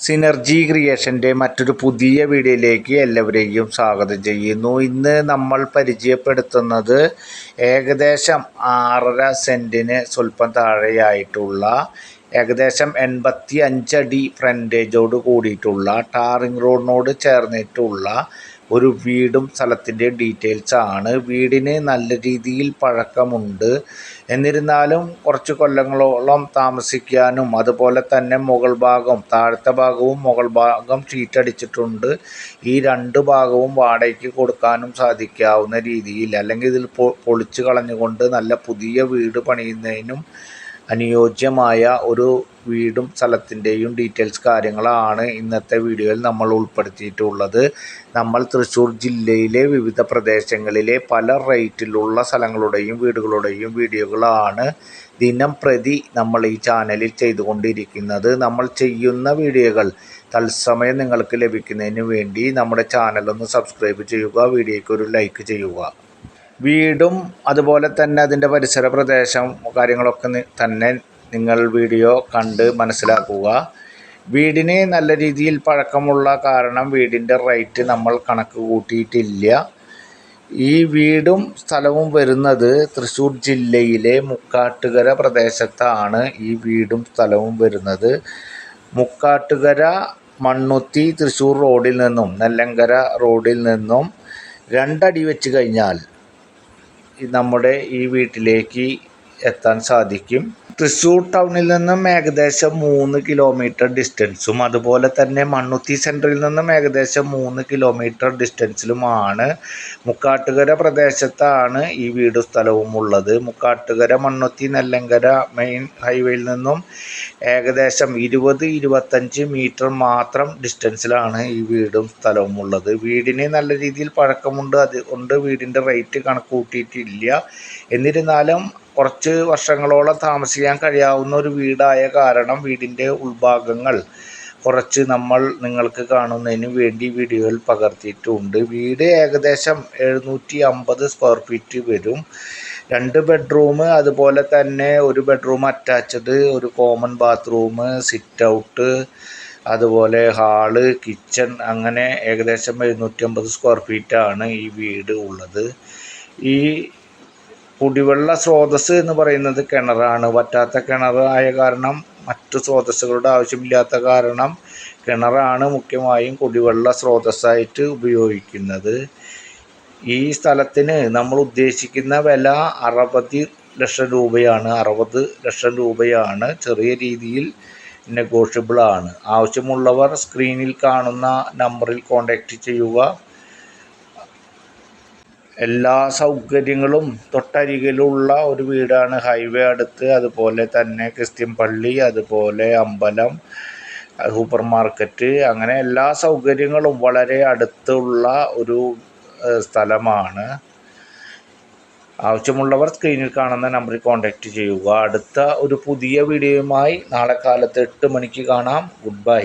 Synergy ക്രിയേഷന്റെ മറ്റൊരു പുതിയ വീഡിയോയിലേക്ക് എല്ലാവരെയും സ്വാഗതം ചെയ്യുന്നു. ഇന്ന് നമ്മൾ പരിചയപ്പെടുത്തുന്നത് ഏകദേശം ആറര സെന്റിന് സ്വല്പം താഴെയായിട്ടുള്ള ഏകദേശം എൺപത്തി അഞ്ചടി ഫ്രണ്ടേജോട് കൂടിയിട്ടുള്ള ടാറിങ് റോഡിനോട് ചേർന്നിട്ടുള്ള ഒരു വീടും സ്ഥലത്തിന്റെ ഡീറ്റെയിൽസ് ആണ്. വീടിന് നല്ല രീതിയിൽ പഴക്കമുണ്ട്. എന്നിരുന്നാലും കുറച്ച് കൊല്ലങ്ങളോളം താമസിക്കാനും അതുപോലെ തന്നെ മുകൾ ഭാഗം താഴത്തെ ഭാഗവും മുകൾ ഭാഗം ഷീറ്റടിച്ചിട്ടുണ്ട് ഈ രണ്ട് ഭാഗവും വാടകയ്ക്ക് കൊടുക്കാനും സാധിക്കാവുന്ന രീതിയിൽ അല്ലെങ്കിൽ ഇതിൽ പൊളിച്ച് കളഞ്ഞുകൊണ്ട് നല്ല പുതിയ വീട് പണിയുന്നതിനും അനുയോജ്യമായ ഒരു വീടും സ്ഥലത്തിന്റെയും ഡീറ്റെയിൽസ് കാര്യങ്ങളാണ് ഇന്നത്തെ വീഡിയോയിൽ നമ്മൾ ഉൾപ്പെടുത്തിയിട്ടുള്ളത്. നമ്മൾ തൃശ്ശൂർ ജില്ലയിലെ വിവിധ പ്രദേശങ്ങളിലെ പല റേറ്റിലുള്ള സ്ഥലങ്ങളുടെയും വീടുകളുടെയും വീഡിയോകളാണ് ദിനം പ്രതി നമ്മൾ ഈ ചാനലിൽ ചെയ്തുകൊണ്ടിരിക്കുന്നത്. നമ്മൾ ചെയ്യുന്ന വീഡിയോകൾ തത്സമയം നിങ്ങൾക്ക് ലഭിക്കുന്നതിന് വേണ്ടി നമ്മുടെ ചാനലൊന്ന് സബ്സ്ക്രൈബ് ചെയ്യുക വീഡിയോയ്ക്ക് ഒരു ലൈക്ക് ചെയ്യുക. വീടും അതുപോലെ തന്നെ അതിന്റെ പരിസര പ്രദേശം കാര്യങ്ങളൊക്കെ തന്നെ നിങ്ങൾ വീഡിയോ കണ്ട് മനസ്സിലാക്കുക. വീടിന് നല്ല രീതിയിൽ പഴക്കമുള്ള കാരണം വീടിന്റെ റേറ്റ് നമ്മൾ കണക്ക് കൂട്ടിയിട്ടില്ല. ഈ വീടും സ്ഥലവും വരുന്നത് തൃശ്ശൂർ ജില്ലയിലെ മുക്കാട്ടുകര പ്രദേശത്താണ് ഈ വീടും സ്ഥലവും വരുന്നത്. മുക്കാട്ടുകര മണ്ണുത്തി തൃശ്ശൂർ റോഡിൽ നിന്നും നെല്ലങ്കര റോഡിൽ നിന്നും രണ്ടടി വെച്ച് കഴിഞ്ഞാൽ നമ്മുടെ ഈ വീട്ടിലേക്ക് എത്താൻ സാധിക്കും. തൃശ്ശൂർ ടൗണിൽ നിന്നും ഏകദേശം മൂന്ന് കിലോമീറ്റർ ഡിസ്റ്റൻസും അതുപോലെ തന്നെ മണ്ണുത്തി സെന്ററിൽ നിന്നും ഏകദേശം മൂന്ന് കിലോമീറ്റർ ഡിസ്റ്റൻസിലുമാണ് മുക്കാട്ടുകര പ്രദേശത്താണ് ഈ വീടും സ്ഥലവും ഉള്ളത്. മുക്കാട്ടുകര മണ്ണുത്തി നെല്ലങ്കര മെയിൻ ഹൈവേയിൽ നിന്നും ഏകദേശം ഇരുപത് ഇരുപത്തഞ്ച് മീറ്റർ മാത്രം ഡിസ്റ്റൻസിലാണ് ഈ വീടും സ്ഥലവും ഉള്ളത്. വീടിന് നല്ല രീതിയിൽ പഴക്കമുണ്ട്. അതുകൊണ്ട് വീടിന്റെ റേറ്റ് കണക്ക് കൂട്ടിയിട്ടില്ല. എന്നിരുന്നാലും കുറച്ച് വർഷങ്ങളോളം താമസിക്കാൻ കഴിയാവുന്ന ഒരു വീടായ കാരണം വീടിന്റെ ഉൾഭാഗങ്ങൾ. കുറച്ച് നമ്മൾ നിങ്ങൾക്ക് കാണുന്നതിന് വേണ്ടി വീഡിയോയിൽ പകർത്തിയിട്ടുണ്ട്. വീട് ഏകദേശം എഴുന്നൂറ്റി അമ്പത് സ്ക്വയർ ഫീറ്റ് വരും. രണ്ട് ബെഡ്റൂം അതുപോലെ തന്നെ ഒരു ബെഡ്റൂം അറ്റാച്ച്ഡ് ഒരു കോമൺ ബാത്റൂം സിറ്റ് ഔട്ട് അതുപോലെ ഹാൾ കിച്ചൺ അങ്ങനെ ഏകദേശം എഴുന്നൂറ്റി അമ്പത് സ്ക്വയർ ഫീറ്റാണ് ഈ വീട് ഉള്ളത്. ഈ കുടിവെള്ള സ്രോതസ്സ് എന്ന് പറയുന്നത് കിണറാണ്. വറ്റാത്ത കിണറായ കാരണം മറ്റു സ്രോതസ്സുകളുടെ ആവശ്യമില്ലാത്ത കാരണം കിണറാണ് മുഖ്യമായും കുടിവെള്ള സ്രോതസ്സായിട്ട് ഉപയോഗിക്കുന്നത്. ഈ സ്ഥലത്തിന് നമ്മൾ ഉദ്ദേശിക്കുന്ന വില അറുപത് ലക്ഷം രൂപയാണ്. അറുപത് ലക്ഷം രൂപയാണ്. ചെറിയ രീതിയിൽ നെഗോഷ്യബിൾ ആണ്. ആവശ്യമുള്ളവർ സ്ക്രീനിൽ കാണുന്ന നമ്പറിൽ കോൺടാക്റ്റ് ചെയ്യുക. എല്ലാ സൗകര്യങ്ങളും തൊട്ടരികിലുള്ള ഒരു വീടാണ് ഹൈവേ അടുത്ത്. അതുപോലെ തന്നെ ക്രിസ്ത്യൻ പള്ളി അതുപോലെ അമ്പലം സൂപ്പർ മാർക്കറ്റ് അങ്ങനെ എല്ലാ സൗകര്യങ്ങളും വളരെ അടുത്തുള്ള ഒരു സ്ഥലമാണ്. ആവശ്യമുള്ളവർ സ്ക്രീനിൽ കാണുന്ന നമ്പറിൽ കോൺടാക്റ്റ് ചെയ്യുക. അടുത്ത ഒരു പുതിയ വീഡിയോയുമായി നാളെ കാലത്ത് എട്ട് മണിക്ക് കാണാം. Good bye.